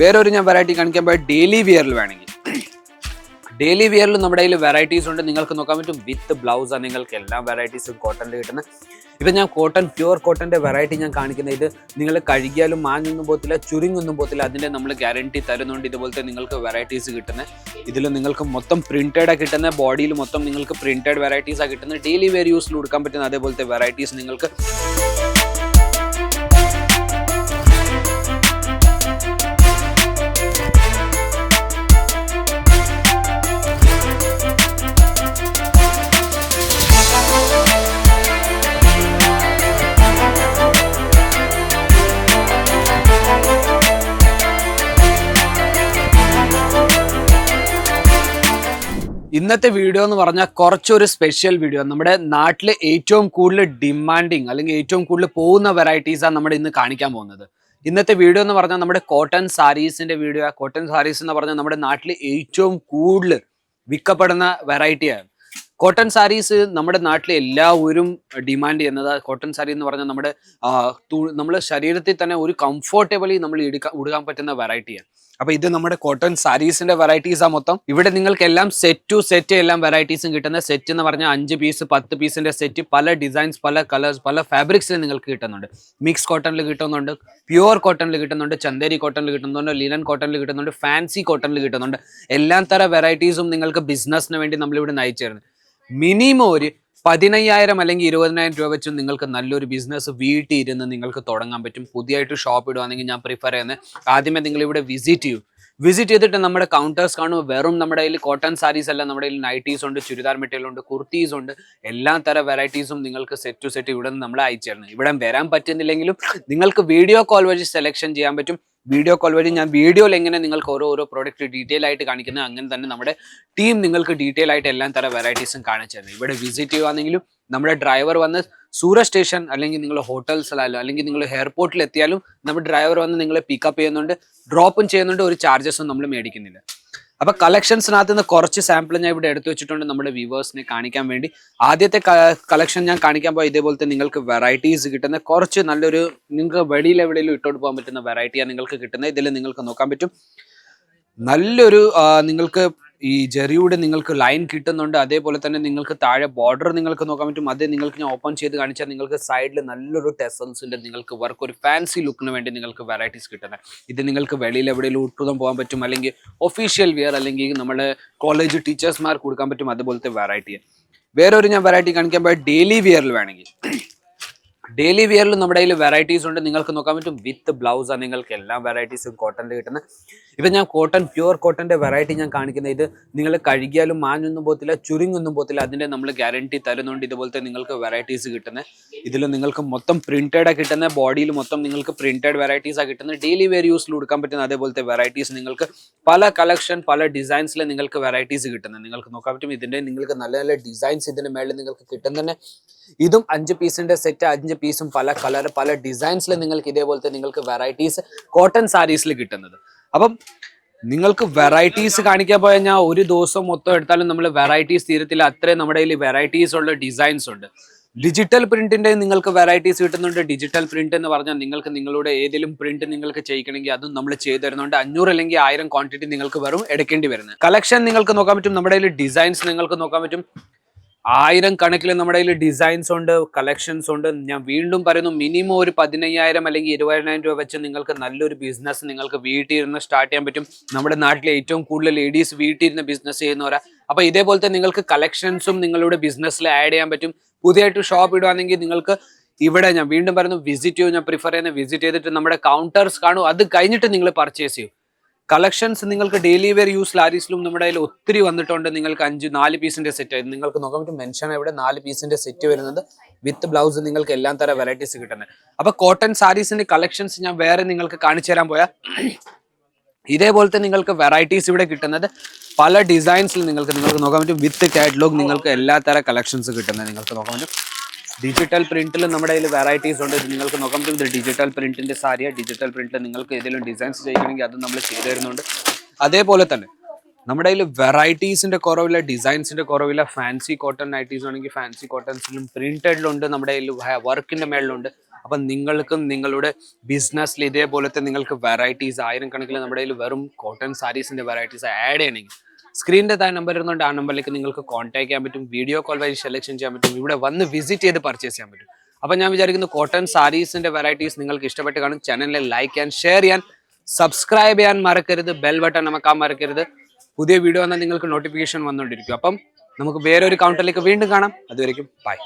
വേറെ ഒരു ഞാൻ വെറൈറ്റി കാണിക്കാൻ പോയ ഡെയിലി വിയറിൽ വേണമെങ്കിൽ. ഡെയിലി വിയറിൽ നമ്മുടെ കയ്യിൽ വെറൈറ്റീസ് ഉണ്ട്. നിങ്ങൾക്ക് നോക്കാൻ പറ്റും. വിത്ത് ബ്ലൗസ് ആണ് നിങ്ങൾക്ക് എല്ലാ വെറൈറ്റീസും കോട്ടണിൽ കിട്ടുന്ന. ഇപ്പം ഞാൻ കോട്ടൺ പ്യുവർ കോട്ടന്റെ വെറൈറ്റി ഞാൻ കാണിക്കുന്നത് ഇത് നിങ്ങൾ കഴുകിയാലും മാഞ്ഞൊന്നും പോകത്തില്ല ചുരുങ്ങൊന്നും പോകത്തില്ല. അതിന്റെ നമ്മൾ ഗ്യാരണ്ടി തരുന്നുണ്ട് ഇതുപോലത്തെ നിങ്ങൾക്ക് വെറൈറ്റീസ് കിട്ടുന്നത് ഇതിൽ നിങ്ങൾക്ക് മൊത്തം പ്രിന്റഡാണ് കിട്ടുന്ന ബോഡിയിൽ മൊത്തം നിങ്ങൾക്ക് പ്രിന്റഡ് വെറൈറ്റീസാണ് കിട്ടുന്നത് ഡെയിലി വെയർ യൂസിൽ കൊടുക്കാൻ പറ്റുന്ന അതേപോലത്തെ വെറൈറ്റീസ് നിങ്ങൾക്ക് ഇന്നത്തെ വീഡിയോ എന്ന് പറഞ്ഞാൽ കുറച്ചൊരു സ്പെഷ്യൽ വീഡിയോ നമ്മുടെ നാട്ടിലെ ഏറ്റവും കൂടുതൽ ഡിമാൻഡിങ് അല്ലെങ്കിൽ ഏറ്റവും കൂടുതൽ പോകുന്ന വെറൈറ്റീസാണ് നമ്മൾ ഇന്ന് കാണിക്കാൻ പോകുന്നത്. ഇന്നത്തെ വീഡിയോ എന്ന് പറഞ്ഞാൽ നമ്മുടെ കോട്ടൺ സാരീസിന്റെ വീഡിയോ കോട്ടൺ സാരീസ് എന്ന് പറഞ്ഞാൽ നമ്മുടെ നാട്ടിൽ ഏറ്റവും കൂടുതൽ വിൽക്കപ്പെടുന്ന വെറൈറ്റിയാണ് കോട്ടൺ സാരീസ് നമ്മുടെ നാട്ടിലെ എല്ലാവരും ഡിമാൻഡ് ചെയ്യുന്നത്. കോട്ടൺ സാരി എന്ന് പറഞ്ഞാൽ നമ്മുടെ നമ്മുടെ ശരീരത്തിൽ തന്നെ ഒരു കംഫോർട്ടബിളി നമ്മൾ എടുക്കാൻ ഉടുക്കാൻ പറ്റുന്ന വെറൈറ്റിയാണ് അപ്പൊ ഇത് നമ്മുടെ കോട്ടൺ സാരീസിന്റെ വെറൈറ്റീസ് ആ മൊത്തം. ഇവിടെ നിങ്ങൾക്ക് എല്ലാം സെറ്റ് ടു സെറ്റ് എല്ലാം വെറൈറ്റീസും കിട്ടുന്ന സെറ്റ് എന്ന് പറഞ്ഞാൽ അഞ്ച് പീസ് പത്ത് പീസിന്റെ സെറ്റ് പല ഡിസൈൻസ് പല കളേഴ്സ് പല ഫാബ്രിക്സിൽ നിങ്ങൾക്ക് കിട്ടുന്നുണ്ട്. മിക്സ് കോട്ടണിൽ കിട്ടുന്നുണ്ട് പ്യുവർ കോട്ടണിൽ കിട്ടുന്നുണ്ട് ചന്ദേരി കോട്ടണിൽ കിട്ടുന്നുണ്ട് ലിനൻ കോട്ടണിൽ കിട്ടുന്നുണ്ട് ഫാൻസി കോട്ടണിൽ കിട്ടുന്നുണ്ട്. എല്ലാ തര വെറൈറ്റീസും നിങ്ങൾക്ക് ബിസിനസ്സിന് വേണ്ടി നമ്മളിവിടെ നയിച്ചിരുന്നു. മിനിമം ഒരു പതിനയ്യായിരം അല്ലെങ്കിൽ ഇരുപതിനായിരം രൂപ വെച്ചും നിങ്ങൾക്ക് നല്ലൊരു ബിസിനസ് വീട്ടിൽ ഇരുന്ന് നിങ്ങൾക്ക് തുടങ്ങാൻ പറ്റും. പുതിയതായിട്ട് ഷോപ്പ് ഇടുവാണെങ്കിൽ ഞാൻ പ്രിഫർ ചെയ്യുന്നത് ആദ്യമേ നിങ്ങൾ ഇവിടെ വിസിറ്റ് ചെയ്യും. വിസിറ്റ് ചെയ്തിട്ട് നമ്മുടെ കൗണ്ടേഴ്സ് കാണുമ്പോൾ വെറും നമ്മുടെ കയ്യിൽ കോട്ടൺ സാരീസ് അല്ല നമ്മുടെ കയ്യിൽ നൈറ്റീസ് ഉണ്ട് ചുരിദാർ മെറ്റീരിയൽ ഉണ്ട് കുർത്തീസ് ഉണ്ട്. എല്ലാ തരം വെറൈറ്റീസും നിങ്ങൾക്ക് സെറ്റ് ടു സെറ്റ് ഇവിടെ നിന്ന് നമ്മൾ അയച്ചു തരുന്നത് ഇവിടെ വരാൻ പറ്റുന്നില്ലെങ്കിലും നിങ്ങൾക്ക് വീഡിയോ കോൾ വഴി സെലക്ഷൻ ചെയ്യാൻ പറ്റും. വീഡിയോ കോൾ വഴി ഞാൻ വീഡിയോയിൽ എങ്ങനെ നിങ്ങൾക്ക് ഓരോ ഓരോ പ്രോഡക്റ്റ് ഡീറ്റെയിൽ ആയിട്ട് കാണിക്കുന്നത് അങ്ങനെ തന്നെ നമ്മുടെ ടീം നിങ്ങൾക്ക് ഡീറ്റെയിൽ ആയിട്ട് എല്ലാ തരം വെറൈറ്റീസും കാണിച്ചു തരുന്നത് ഇവിടെ വിസിറ്റ് ചെയ്യുവാണെങ്കിലും നമ്മുടെ ഡ്രൈവർ വന്ന് സൂറ സ്റ്റേഷൻ അല്ലെങ്കിൽ നിങ്ങൾ ഹോട്ടൽസിലായാലും അല്ലെങ്കിൽ നിങ്ങൾ എയർപോർട്ടിൽ എത്തിയാലും നമ്മുടെ ഡ്രൈവർ വന്ന് നിങ്ങളെ പിക്കപ്പ് ചെയ്യുന്നുണ്ട് ഡ്രോപ്പും ചെയ്യുന്നുണ്ട് ഒരു ചാർജസും നമ്മൾ മേടിക്കുന്നില്ല. അപ്പൊ കളക്ഷൻസിനകത്ത് നിന്ന് കുറച്ച് സാമ്പിൾ ഞാൻ ഇവിടെ എടുത്തു വെച്ചിട്ടുണ്ട് നമ്മുടെ വ്യൂവേഴ്സിനെ കാണിക്കാൻ വേണ്ടി. ആദ്യത്തെ കളക്ഷൻ ഞാൻ കാണിക്കാൻ പോയി ഇതേപോലത്തെ നിങ്ങൾക്ക് വെറൈറ്റീസ് കിട്ടുന്ന കുറച്ച് നല്ലൊരു നിങ്ങൾക്ക് വെളിയിൽ എവിടെയെങ്കിലും ഇട്ടോട്ട് പോകാൻ പറ്റുന്ന വെറൈറ്റിയാണ് നിങ്ങൾക്ക് കിട്ടുന്നത്. ഇതിൽ നിങ്ങൾക്ക് നോക്കാൻ പറ്റും. നല്ലൊരു നിങ്ങൾക്ക് ഈ ജെറിയുടെ നിങ്ങൾക്ക് ലൈൻ കിട്ടുന്നുണ്ട് അതേപോലെ തന്നെ നിങ്ങൾക്ക് താഴെ ബോർഡർ നിങ്ങൾക്ക് നോക്കാൻ പറ്റും. അത് നിങ്ങൾക്ക് ഞാൻ ഓപ്പൺ ചെയ്ത് കാണിച്ചാൽ നിങ്ങൾക്ക് സൈഡിൽ നല്ലൊരു ടെസൽസിന്റെ നിങ്ങൾക്ക് വർക്ക് ഒരു ഫാൻസി ലുക്കിന് വേണ്ടി നിങ്ങൾക്ക് വെറൈറ്റീസ് കിട്ടുന്നത് ഇത് നിങ്ങൾക്ക് വെളിയിൽ എവിടെയെങ്കിലും ഉട്ടുതം പോകാൻ പറ്റും അല്ലെങ്കിൽ ഒഫീഷ്യൽ വിയർ അല്ലെങ്കിൽ നമ്മുടെ കോളേജ് ടീച്ചേഴ്സ്മാർക്ക് കൊടുക്കാൻ പറ്റും അതുപോലത്തെ വെറൈറ്റി വേറെ ഒരു ഞാൻ വെറൈറ്റി കാണിക്കാൻ പോയാൽ ഡെയിലി വിയറിൽ വേണമെങ്കിൽ. ഡെയിലി വിയറിലും നമ്മുടെ കയ്യിൽ വെറൈറ്റീസ് ഉണ്ട്. നിങ്ങൾക്ക് നോക്കാൻ പറ്റും വിത്ത് ബ്ലൗസ് ആണ് നിങ്ങൾക്ക് എല്ലാ വെറൈറ്റീസും കോട്ടണിൽ കിട്ടുന്നത് ഇപ്പം ഞാൻ കോട്ടൺ പ്യുവർ കോട്ടന്റെ വെറൈറ്റി ഞാൻ കാണിക്കുന്നത് ഇത് നിങ്ങൾ കഴുകിയാലും മാഞ്ഞൊന്നും പോകത്തില്ല ചുരുങ്ങൊന്നും പോകത്തില്ല. അതിന്റെ നമ്മൾ ഗ്യാരണ്ടി തരുന്നുണ്ട് ഇതുപോലത്തെ നിങ്ങൾക്ക് വെറൈറ്റീസ് കിട്ടുന്നത് ഇതിൽ നിങ്ങൾക്ക് മൊത്തം പ്രിന്റഡാണ് കിട്ടുന്നത് ബോഡിയിൽ മൊത്തം നിങ്ങൾക്ക് പ്രിന്റഡ് വെറൈറ്റീസാണ് കിട്ടുന്നത് ഡെയിലി വെയർ യൂസിൽ കൊടുക്കാൻ പറ്റുന്ന അതേപോലത്തെ വെറൈറ്റീസ് നിങ്ങൾക്ക് പല കളക്ഷൻ പല ഡിസൈൻസിൽ നിങ്ങൾക്ക് വെറൈറ്റീസ് കിട്ടുന്നത് നിങ്ങൾക്ക് നോക്കാൻ പറ്റും ഇതിന്റെ നിങ്ങൾക്ക് നല്ല നല്ല ഡിസൈൻസ് ഇതിന്റെ മേളിൽ നിങ്ങൾക്ക് കിട്ടുന്നതന്നെ ഇതും അഞ്ച് പീസിന്റെ സെറ്റ് അഞ്ച് പീസും പല കളർ പല ഡിസൈൻസിൽ നിങ്ങൾക്ക് ഇതേപോലത്തെ നിങ്ങൾക്ക് വെറൈറ്റീസ് കോട്ടൺ സാരീസിൽ കിട്ടുന്നത്. അപ്പം നിങ്ങൾക്ക് വെറൈറ്റീസ് കാണിക്കാൻ പോയാൽ ഞാൻ ഒരു ദിവസം മൊത്തം എടുത്താലും നമ്മൾ വെറൈറ്റീസ് തീരത്തില്ല. അത്രയും നമ്മുടെ കയ്യിൽ വെറൈറ്റീസ് ഉള്ള ഡിസൈൻസ് ഉണ്ട്. ഡിജിറ്റൽ പ്രിന്റിന്റെ നിങ്ങൾക്ക് വെറൈറ്റീസ് കിട്ടുന്നുണ്ട്. ഡിജിറ്റൽ പ്രിന്റ് എന്ന് പറഞ്ഞാൽ നിങ്ങൾക്ക് നിങ്ങളുടെ ഏതെങ്കിലും പ്രിന്റ് നിങ്ങൾക്ക് ചെയ്യിക്കണമെങ്കിൽ അതും നമ്മൾ ചെയ്തു തരുന്നുണ്ട്. അഞ്ഞൂറ് അല്ലെങ്കിൽ ആയിരം ക്വാണ്ടിറ്റി നിങ്ങൾക്ക് വെറും എടുക്കേണ്ടി വരുന്നത്. കളക്ഷൻ നിങ്ങൾക്ക് നോക്കാൻ പറ്റും. നമ്മുടെ ഡിസൈൻസ് നിങ്ങൾക്ക് നോക്കാൻ പറ്റും. ആയിരം കണക്കിൽ നമ്മുടെ കയ്യിൽ ഡിസൈൻസ് ഉണ്ട് കളക്ഷൻസ് ഉണ്ട്. ഞാൻ വീണ്ടും പറയുന്നു മിനിമം ഒരു പതിനയ്യായിരം അല്ലെങ്കിൽ ഇരുപതിനായിരം രൂപ വെച്ച് നിങ്ങൾക്ക് നല്ലൊരു ബിസിനസ് നിങ്ങൾക്ക് വീട്ടിൽ ഇരുന്ന് സ്റ്റാർട്ട് ചെയ്യാൻ പറ്റും. നമ്മുടെ നാട്ടിലെ ഏറ്റവും കൂടുതൽ ലേഡീസ് വീട്ടിൽ ഇരുന്ന് ബിസിനസ് ചെയ്യുന്നവരാ. അപ്പൊ ഇതേപോലത്തെ നിങ്ങൾക്ക് കളക്ഷൻസും നിങ്ങളുടെ ബിസിനസ്സിൽ ആഡ് ചെയ്യാൻ പറ്റും. പുതിയതായിട്ട് ഷോപ്പ് ഇടുവാണെങ്കിൽ നിങ്ങൾക്ക് ഇവിടെ ഞാൻ വീണ്ടും പറയുന്നു വിസിറ്റ് ചെയ്യും ഞാൻ പ്രിഫർ ചെയ്യുന്ന വിസിറ്റ് ചെയ്തിട്ട് നമ്മുടെ കൗണ്ടേഴ്സ് കാണും. അത് കഴിഞ്ഞിട്ട് നിങ്ങൾ പർച്ചേസ് ചെയ്യും. കളക്ഷൻസ് നിങ്ങൾക്ക് ഡെയിലി വെയർ യൂസ് ലാരീസിലും നമ്മുടെ കയ്യിൽ ഒത്തിരി വന്നിട്ടുണ്ട്. നിങ്ങൾക്ക് അഞ്ച് നാല് പീസിന്റെ സെറ്റ് നിങ്ങൾക്ക് നോക്കാൻ പറ്റും മെൻഷൻ ഇവിടെ നാല് പീസിന്റെ സെറ്റ് വരുന്നത്. വിത്ത് ബ്ലൗസ് നിങ്ങൾക്ക് എല്ലാം തരം വെറൈറ്റീസ് കിട്ടുന്നത്. അപ്പൊ കോട്ടൺ സാരീസിന്റെ കളക്ഷൻസ് ഞാൻ വേറെ നിങ്ങൾക്ക് കാണിച്ചു തരാൻ പോയാൽ ഇതേപോലത്തെ നിങ്ങൾക്ക് വെറൈറ്റീസ് ഇവിടെ കിട്ടുന്നത്. പല ഡിസൈൻസിൽ നിങ്ങൾക്ക് നിങ്ങൾക്ക് നോക്കാൻ പറ്റും. വിത്ത് കാറ്റലോഗ് നിങ്ങൾക്ക് എല്ലാ തരം കളക്ഷൻസ് കിട്ടുന്നത്. നിങ്ങൾക്ക് നോക്കാൻ പറ്റും. ഡിജിറ്റൽ പ്രിന്റിൽ നമ്മുടെ കയ്യിൽ വെറൈറ്റീസ് ഉണ്ട്. നിങ്ങൾക്ക് നോക്കാൻ ഇത് ഡിജിറ്റൽ പ്രിന്റിന്റെ സാരിയ. ഡിജിറ്റൽ പ്രിന്റിൽ നിങ്ങൾക്ക് ഏതെങ്കിലും ഡിസൈൻസ് ചെയ്യണമെങ്കിൽ അത് നമ്മൾ ചെയ്തു തരുന്നുണ്ട്. അതേപോലെ തന്നെ നമ്മുടെ കയ്യിൽ വെറൈറ്റീസിന്റെ കുറവില്ല ഡിസൈൻസിന്റെ കുറവില്ല ഫാൻസി കോട്ടൺ നൈറ്റീസ് ആണെങ്കിൽ ഫാൻസി കോട്ടൺസിലും പ്രിന്റഡിലുണ്ട് നമ്മുടെ കയ്യിൽ വർക്കിന്റെ മേളിലുണ്ട്. അപ്പം നിങ്ങൾക്കും നിങ്ങളുടെ ബിസിനസ്സിൽ ഇതേപോലത്തെ നിങ്ങൾക്ക് വെറൈറ്റീസ് ആയിരം കണക്കിൽ നമ്മുടെ കയ്യിൽ വെറും കോട്ടൺ സാരീസിന്റെ വെറൈറ്റീസ് ആഡ് ചെയ്യണമെങ്കിൽ സ്ക്രീനിന്റെ താഴെ നമ്പർ ഇരുന്നുണ്ട് ആ നമ്പറിലേക്ക് നിങ്ങൾക്ക് കോൺടാക്ട് ചെയ്യാൻ പറ്റും വീഡിയോ കോൾ വഴി സെലക്ഷൻ ചെയ്യാൻ പറ്റും ഇവിടെ വന്ന് വിസിറ്റ് ചെയ്ത് പർച്ചേസ് ചെയ്യാൻ പറ്റും. അപ്പം ഞാൻ വിചാരിക്കുന്നു കോട്ടൺ സാരീസിന്റെ വെറൈറ്റീസ് നിങ്ങൾക്ക് ഇഷ്ടപ്പെട്ട് കാണും. ചാനലിനെ ലൈക്ക് ചെയ്യാൻ ഷെയർ ചെയ്യാൻ സബ്സ്ക്രൈബ് ചെയ്യാൻ മറക്കരുത് ബെൽ ബട്ടൺ നമുക്കാൻ മറക്കരുത്. പുതിയ വീഡിയോ വന്നാൽ നിങ്ങൾക്ക് നോട്ടിഫിക്കേഷൻ വന്നുകൊണ്ടിരിക്കും. അപ്പം നമുക്ക് വേറൊരു കൗണ്ടറിലേക്ക് വീണ്ടും കാണാം. അതുവരെയും ബൈ